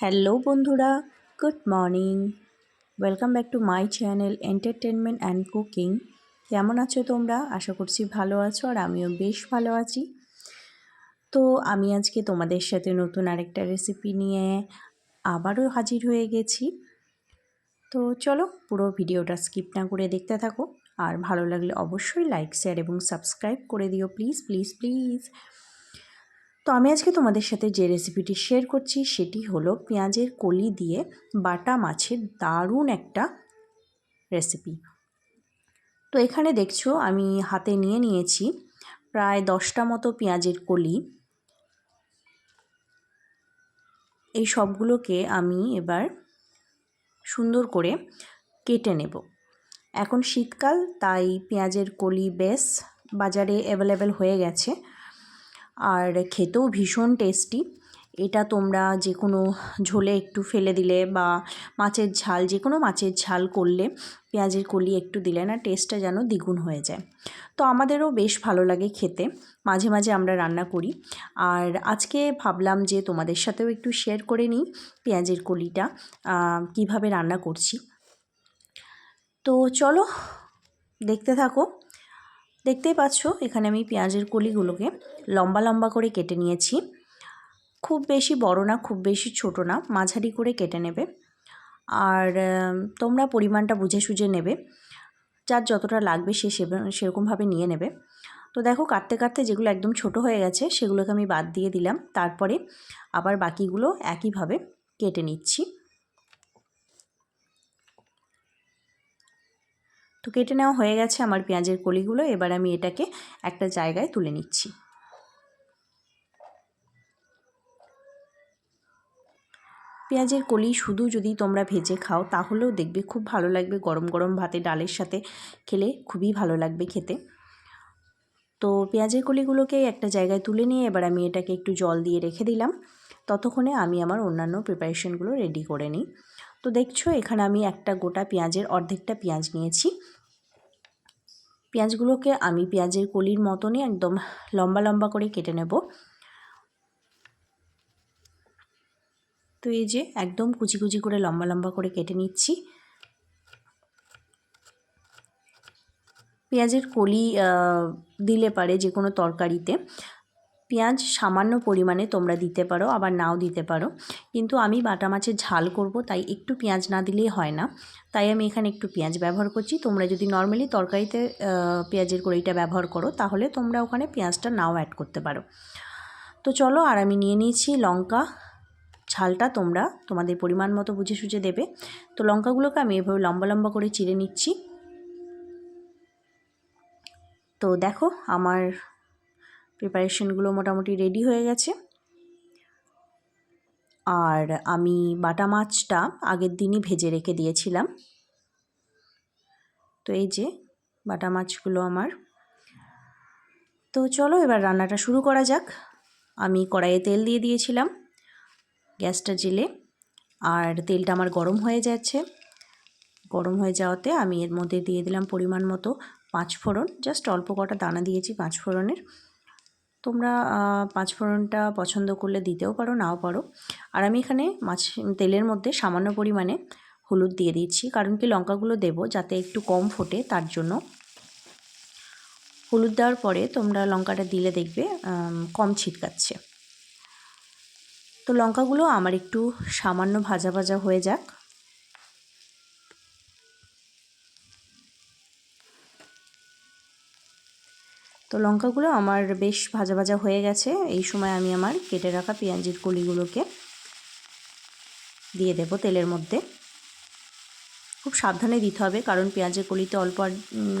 Hello বন্ধুরা, good morning. Welcome back to my channel entertainment and cooking. কেমন আছো তোমরা? আশা করছি ভালো আছো আর আমিও বেশ ভালো আছি। তো আমি আজকে তোমাদের সাথে নতুন আরেকটা রেসিপি নিয়ে আবারও হাজির হয়ে গেছি। তো চলো পুরো ভিডিওটা স্কিপ না করে দেখতে থাকো। আর ভালো লাগলে অবশ্যই লাইক শেয়ার এবং সাবস্ক্রাইব করে দিও। প্লিজ প্লিজ প্লিজ তো আমি আজকে তোমাদের সাথে যে রেসিপিটি শেয়ার করছি, সেটি হলো পেঁয়াজের কলি দিয়ে বাটা মাছের দারুণ একটা রেসিপি তো এখানে দেখছ, আমি হাতে নিয়ে নিয়েছি প্রায় দশটা মতো পেঁয়াজের কলি। এই সবগুলোকে আমি এবার সুন্দর করে কেটে নেব। এখন শীতকাল, তাই পেঁয়াজের কলি বেশ বাজারে অ্যাভেলেবেল হয়ে গেছে। আর খেতেও ভীষণ টেস্টি। এটা তোমরা যে কোনো ঝোলে একটু ফেলে দিলে বা মাছের ঝাল যে কোনো মাছের ঝাল করলে পেঁয়াজের কলি একটু দিলে না টেস্টটা যেন দ্বিগুণ হয়ে যায়। তো আমাদেরও বেশ ভালো লাগে খেতে। মাঝে মাঝে আমরা রান্না করি। আর আজকে ভাবলাম যে তোমাদের সাথেও একটু শেয়ার করে নিই পেঁয়াজের কলিটা কীভাবে রান্না করছি। তো চলো, দেখতে থাকো। দেখতেই পাচ্ছ, এখানে আমি পেঁয়াজের কলিগুলোকে লম্বা লম্বা করে কেটে নিয়েছি। খুব বেশি বড় না, খুব বেশি ছোট না, মাঝারি করে কেটে নেবে। আর তোমরা পরিমাণটা বুঝে সুঝে নেবে। যার যতটা লাগবে সে সেরকমভাবে নিয়ে নেবে। তো দেখো, কাটতে কাটতে যেগুলো একদম ছোট হয়ে গেছে, সেগুলোকে আমি বাদ দিয়ে দিলাম। তারপরে আবার বাকিগুলো একইভাবে কেটে নিচ্ছি। তো কেটে নেওয়া হয়ে গেছে আমার পেঁয়াজের কলিগুলো, এবার আমি এটাকে একটা জায়গায় তুলে নিচ্ছি। পেঁয়াজের কলি শুধু যদি তোমরা ভেজে খাও, তাহলেও দেখবে খুব ভালো লাগবে। গরম গরম ভাতে ডালের সাথে খেলে খুবই ভালো লাগবে খেতে। তো পেঁয়াজের কলিগুলোকে একটা জায়গায় তুলে নিয়ে এবার আমি এটাকে একটু জল দিয়ে রেখে দিলাম। ততক্ষণে আমি আমার অন্যান্য প্রিপারেশনগুলো রেডি করে নিই। তো দেখছ, এখানে আমি একটা গোটা পেঁয়াজের অর্ধেকটা পেঁয়াজ নিয়েছি। পেঁয়াজগুলোকে আমি পেঁয়াজের কলির মতনই একদম লম্বা লম্বা করে কেটে নেব। তো এই যে একদম কুচি কুচি করে লম্বা লম্বা করে কেটে নিচ্ছি। পেঁয়াজের কলি দিলে পারে যে কোনো তরকারিতে। পেঁয়াজ সামান্য পরিমাণে তোমরা দিতে পারো, আবার নাও দিতে পারো। কিন্তু আমি বাটা মাছের ঝাল করব, তাই একটু পেঁয়াজ না দিলেই হয় না। তাই আমি এখানে একটু পেঁয়াজ ব্যবহার করছি। তোমরা যদি নর্মালি তরকারিতে পেঁয়াজের কড়িটা ব্যবহার করো, তাহলে তোমরা ওখানে পেঁয়াজটা নাও অ্যাড করতে পারো। তো চলো, আর আমি নিয়ে নিয়েছি লঙ্কা। ঝালটা তোমরা তোমাদের পরিমাণ মতো বুঝে সুঝে দেবে। তো লঙ্কাগুলোকে আমি এভাবে লম্বা লম্বা করে চিড়ে নিচ্ছি। তো দেখো, আমার প্রিপারেশনগুলো মোটামুটি রেডি হয়ে গেছে। আর আমি বাটা মাছটা আগের দিনই ভেজে রেখে দিয়েছিলাম। তো এই যে বাটা মাছগুলো আমার। তো চলো এবার রান্নাটা শুরু করা যাক। আমি কড়াইয়ে তেল দিয়ে দিয়েছিলাম গ্যাসটা জেলে। আর তেলটা আমার গরম হয়ে যাচ্ছে। গরম হয়ে যাওয়াতে আমি এর মধ্যে দিয়ে দিলাম পরিমাণ মতো পাঁচ ফোড়ন জাস্ট অল্প কটা দানা দিয়েছি পাঁচ ফোড়নের তোমরা পাঁচ ফোড়নটা পছন্দ করলে দিতেও পারো, নাও পারো। আর আমি এখানে মাছ, তেলের মধ্যে সামান্য পরিমাণে হলুদ দিয়ে দিচ্ছি, কারণ কি লঙ্কাগুলো দেবো যাতে একটু কম ফোটে, তার জন্য। হলুদ দেওয়ার পরে তোমরা লঙ্কাটা দিলে দেখবে কম ছিটকাচ্ছে। তো লঙ্কাগুলো আমার একটু সামান্য ভাজা ভাজা হয়ে যাক। তো লঙ্কাগুলো আমার বেশ ভাজা ভাজা হয়ে গেছে। এই সময় আমি আমার কেটে রাখা পেঁয়াজির কলিগুলোকে দিয়ে দেব তেলের মধ্যে। খুব সাবধানে দিতে হবে, কারণ পেঁয়াজের কলিতে অল্প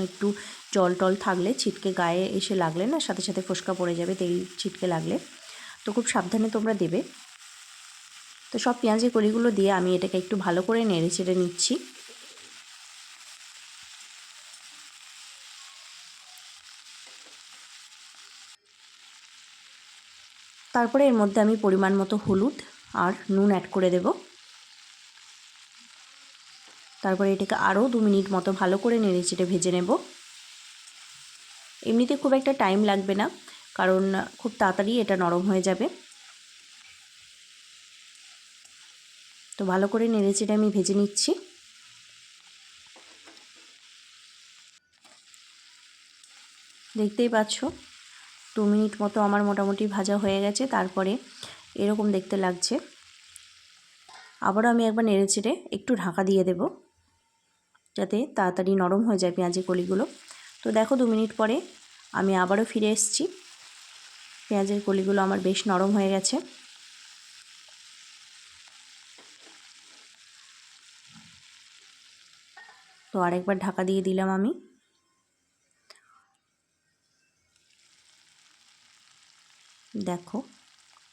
একটু জল টল থাকলে ছিটকে গায়ে এসে লাগলে না, সাথে সাথে ফোসকা পড়ে যাবে, তেল ছিটকে লাগলে। তো খুব সাবধানে তোমরা দেবে। তো সব পেঁয়াজের কলিগুলো দিয়ে আমি এটাকে একটু ভালো করে নেড়ে চেড়ে নিচ্ছি। তারপরে এর মধ্যে আমি পরিমাণ মতো হলুদ আর নুন অ্যাড করে দেব। তারপরে এটাকে আরও দু মিনিট মতো ভালো করে নেড়ে চেটে ভেজে নেব। এমনিতে খুব একটা টাইম লাগবে না, কারণ খুব তাড়াতাড়ি এটা নরম হয়ে যাবে। তো ভালো করে নেড়েচেড়ে আমি ভেজে নিচ্ছি। দেখতেই পাচ্ছ? দু মিনিট মতো আমার মোটামুটি ভাজা হয়ে গেছে, তারপরে এরকম দেখতে লাগছে। আবারও আমি একবার নেড়েচেড়ে একটু ঢাকা দিয়ে দেব, যাতে তাড়াতাড়ি নরম হয়ে যায় পেঁয়াজের কলিগুলো। তো দেখো দু মিনিট পরে আমি আবারও ফিরে এসেছি। পেঁয়াজের কলিগুলো আমার বেশ নরম হয়ে গেছে। তো আরেকবার ঢাকা দিয়ে দিলাম আমি। দেখো,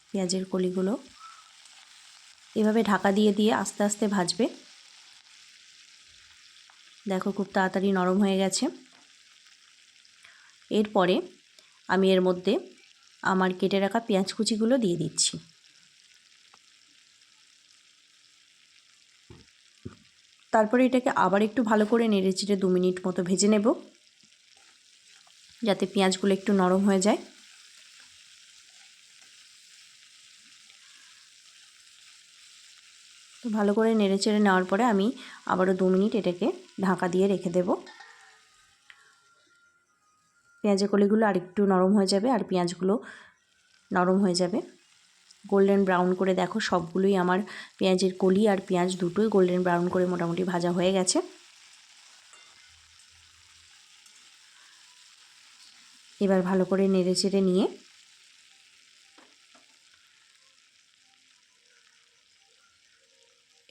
পেঁয়াজের কলিগুলো এভাবে ঢাকা দিয়ে দিয়ে আস্তে আস্তে ভাজবে। দেখো খুব তাড়াতাড়ি নরম হয়ে গেছে। এরপরে আমি এর মধ্যে আমার কেটে রাখা পেঁয়াজ কুচিগুলো দিয়ে দিচ্ছি। তারপরে এটাকে আবার একটু ভালো করে নেড়ে চেড়ে দু মিনিট মতো ভেজে নেব, যাতে পেঁয়াজগুলো একটু নরম হয়ে যায়। তো ভালো করে নেড়ে চেড়ে নেওয়ার পরে আমি আবারও দু মিনিট এটাকে ঢাকা দিয়ে রেখে দেব। পেঁয়াজের কলিগুলো আরেকটু নরম হয়ে যাবে আর পেঁয়াজগুলো নরম হয়ে যাবে। গোল্ডেন ব্রাউন করে দেখো সবগুলোই আমার পেঁয়াজের কলি আর পেঁয়াজ দুটোই গোল্ডেন ব্রাউন করে মোটামুটি ভাজা হয়ে গেছে। এবার ভালো করে নেড়ে চেড়ে নিয়ে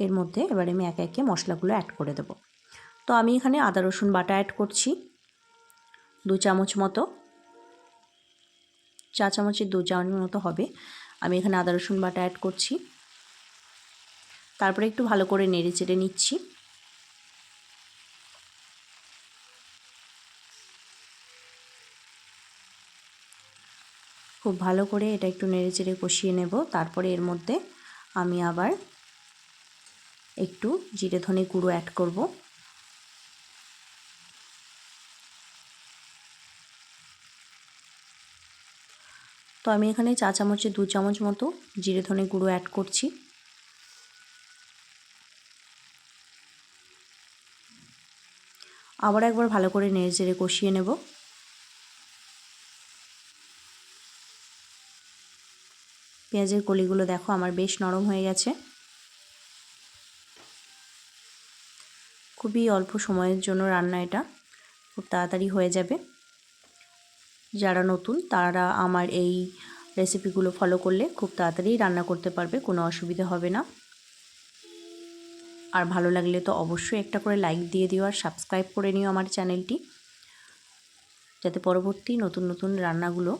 এর মধ্যে এবার আমি একে একে মশলাগুলো অ্যাড করে দেব। তো আমি এখানে আদা, রসুন, বাটা অ্যাড করছি। দু চামচ মতো। চা চামচের দু চামচ মতো হবে। আমি এখানে আদা, রসুন, বাটা অ্যাড করছি। তারপরে একটু ভালো করে নেড়ে চেড়ে নিচ্ছি। খুব ভালো করে এটা একটু নেড়ে চেড়ে কষিয়ে নেব। তারপরে এর মধ্যে আমি আবার একটু জিরে ধনে গুঁড়ো অ্যাড করব। তো আমি এখানে চা চামচে দু চামচ মতো জিরে ধনে গুঁড়ো অ্যাড করছি। আবার একবার ভালো করে নেড়ে চেড়ে কষিয়ে নেব। পেঁয়াজের কলিগুলো দেখো আমার বেশ নরম হয়ে গেছে। খুবই অল্প সময়ের জন্য রান্না এটা। খুব তাড়াতাড়ি হয়ে যাবে। যারা নতুন, তারা আমার এই রেসিপিগুলো ফলো করলে খুব তাড়াতাড়ি রান্না করতে পারবে, কোনো অসুবিধা হবে না। আর ভালো লাগলে তো অবশ্যই একটা করে লাইক দিয়ে দিও আর সাবস্ক্রাইব করে নিও আমার চ্যানেলটি। যাতে পরবর্তী নতুন নতুন রান্নাগুলো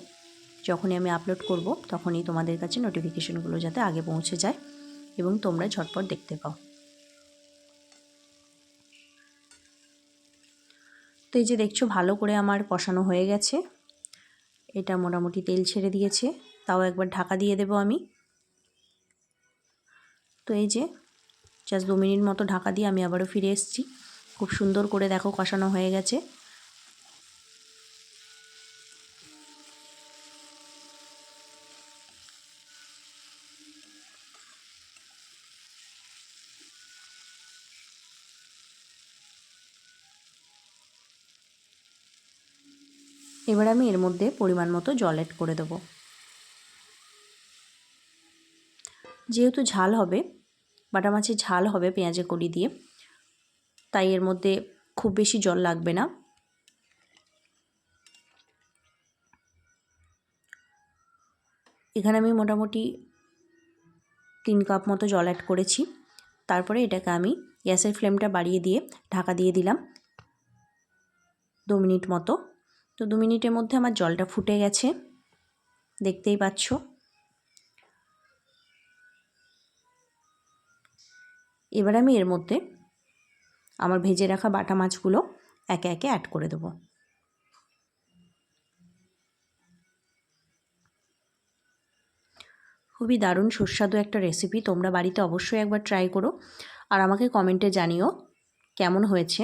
যখনই আমি আপলোড করব, তখনই তোমাদের কাছে নোটিফিকেশনগুলো যাতে আগে পৌঁছে যায় এবং তোমরা ঝটপট দেখতে পাও। তো এই যে দেখছ, ভালো করে আমার কষানো হয়ে গেছে। এটা মোটামুটি তেল ছেড়ে দিয়েছে। তাও একবার ঢাকা দিয়ে দেব আমি। তো এই যে জাস্ট দু মিনিট মতো ঢাকা দিয়ে আমি আবারও ফিরে এসেছি। খুব সুন্দর করে দেখো কষানো হয়ে গেছে। এবার আমি এর মধ্যে পরিমাণ মতো জল অ্যাড করে দেবো। যেহেতু ঝাল হবে, বাটা মাছের ঝাল হবে পেঁয়াজে কড়ি দিয়ে, তাই এর মধ্যে খুব বেশি জল লাগবে না। এখানে আমি মোটামুটি তিন কাপ মতো জল অ্যাড করেছি। তারপরে এটাকে আমি গ্যাসের ফ্লেমটা বাড়িয়ে দিয়ে ঢাকা দিয়ে দিলাম। দু মিনিট মতো। তো দু মিনিটের মধ্যে আমার জলটা ফুটে গেছে। দেখতেই পাচ্ছ। এবার আমি এর মধ্যে আমার ভেজে রাখা বাটা মাছগুলো একে একে অ্যাড করে দেবো। খুবই দারুণ, সুস্বাদু একটা রেসিপি তোমরা বাড়িতে অবশ্যই একবার ট্রাই করো। আর আমাকে কমেন্টে জানিও কেমন হয়েছে।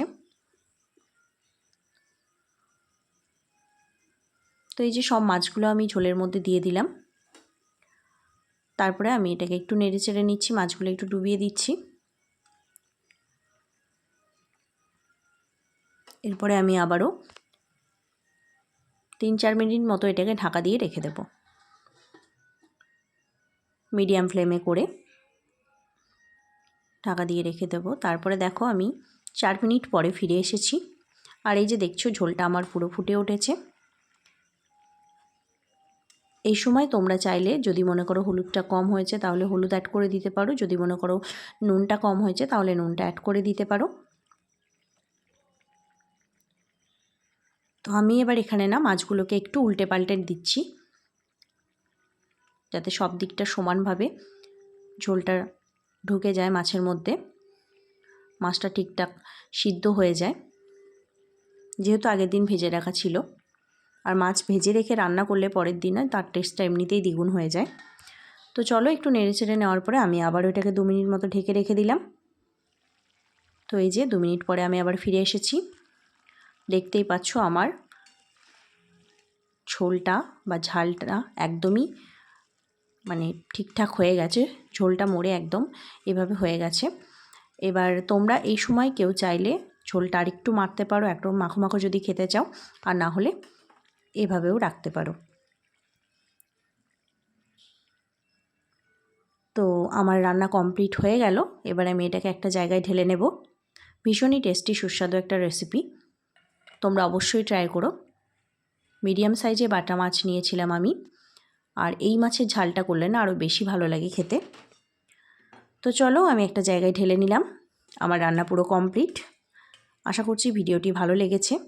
তো এই যে সব মাছগুলো আমি ঝোলের মধ্যে দিয়ে দিলাম। তারপরে আমি এটাকে একটু নেড়ে চেড়ে নিচ্ছি, মাছগুলো একটু ডুবিয়ে দিচ্ছি। এরপরে আমি আবারও তিন চার মিনিট মতো এটাকে ঢাকা দিয়ে রেখে দেব। মিডিয়াম ফ্লেমে করে ঢাকা দিয়ে রেখে দেব। তারপরে দেখো আমি চার মিনিট পরে ফিরে এসেছি। আর এই যে দেখছ, ঝোলটা আমার পুরো ফুটে উঠেছে। এই সময় তোমরা চাইলে যদি মনে করো হলুদটা কম হয়েছে তাহলে হলুদ অ্যাড করে দিতে পারো। যদি মনে করো নুনটা কম হয়েছে তাহলে নুনটা অ্যাড করে দিতে পারো। তো আমি এবার এখানে না মাছগুলোকে একটু উল্টে পাল্টে দিচ্ছি। যাতে সব দিকটা সমানভাবে ঝোলটা ঢুকে যায় মাছের মধ্যে। মাছটা ঠিকঠাক সিদ্ধ হয়ে যায়। যেহেতু আগের দিন ভেজে রাখা ছিল। আর মাছ ভেজে রেখে রান্না করলে পরের দিনে তার টেস্টটা এমনিতেই দ্বিগুণ হয়ে যায়। তো চলো একটু নেড়ে চেড়ে নেওয়ার পরে আমি আবার ওইটাকে দু মিনিট মতো ঢেকে রেখে দিলাম। তো এই যে দু মিনিট পরে আমি আবার ফিরে এসেছি। দেখতেই পাচ্ছ আমার ঝোলটা বা ঝালটা একদমই মানে ঠিকঠাক হয়ে গেছে, ঝোলটা মরে একদম এভাবে হয়ে গেছে। এবার তোমরা এই সময় কেউ চাইলে ঝোলটা আরেকটু মারতে পারো একটু মাখো মাখো যদি খেতে চাও, আর না হলে এভাবেও রাখতে পারো। তো আমার রান্না কমপ্লিট হয়ে গেল। এবার আমি এটাকে একটা জায়গায় ঢেলে নেব। ভীষণই টেস্টি, সুস্বাদু একটা রেসিপি। তোমরা অবশ্যই ট্রাই করো। মিডিয়াম সাইজে বাটা মাছ নিয়েছিলাম আমি। আর এই মাছের ঝালটা করলে না আরও বেশি ভালো লাগে খেতে। তো চলো আমি একটা জায়গায় ঢেলে নিলাম। আমার রান্না পুরো কমপ্লিট। আশা করছি ভিডিওটি ভালো লেগেছে।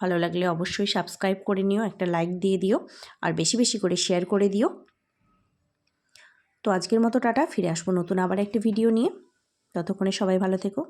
ভালো লাগলে অবশ্যই সাবস্ক্রাইব করে নিও, একটা লাইক দিয়ে দিও, আর বেশি বেশি করে শেয়ার করে দিও। তো আজকের মতো টাটা, ফিরে আসব নতুন আবার একটা ভিডিও নিয়ে। ততক্ষণে সবাই ভালো থেকো।